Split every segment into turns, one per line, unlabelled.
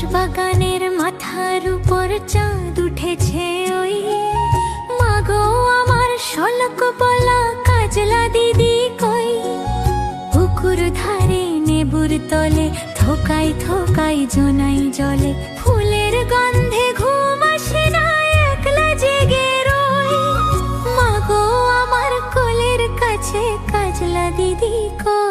বাঁশবাগানের মাথার উপর চাঁদ উঠেছে ওই। মাগো, আমার শলক বলা কাজলা দিদি কই? পুকুর ধারে নেবুর তলে থোকাই থোকাই জোনাই জলে। ফুলের গন্ধে ঘুম আসে না, একলা জেগে রই। মাগো, আমার কোলের কাছে কাজলা দিদি কই?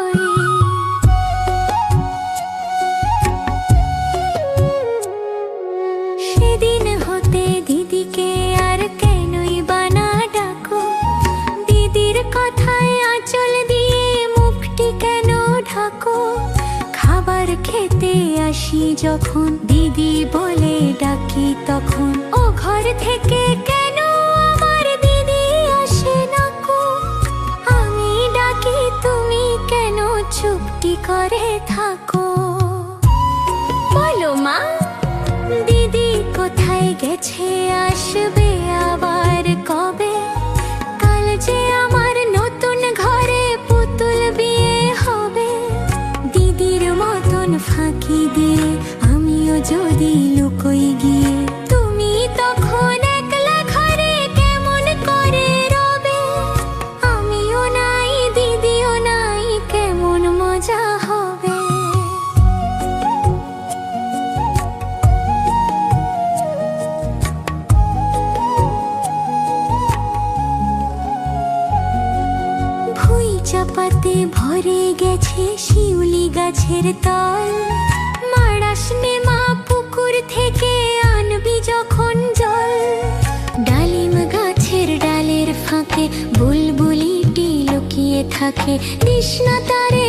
আসি যখন দিদি বলে ডাকি তখন। ও ঘর থেকে কেন আমার দিদি আসে না কো? আমি ডাকি, তুমি কেন চুপটি করে থাকো? কোথায় গেছে আসবে আবার কবে? কাল যে আমার নতুন ঘরে পুতুল বিয়ে হবে। দিদির মতন ফাঁকি দিয়ে আমিও যদি লুকোই চাপাতে ভরে গেছে শিউলি গাছের তল। মারাস মা পুকুর থেকে আনবি যখন জল। ডালিম গাছের ডালের ফাঁকে বুলবুলিটি লুকিয়ে থাকে। কৃষ্ণ তারে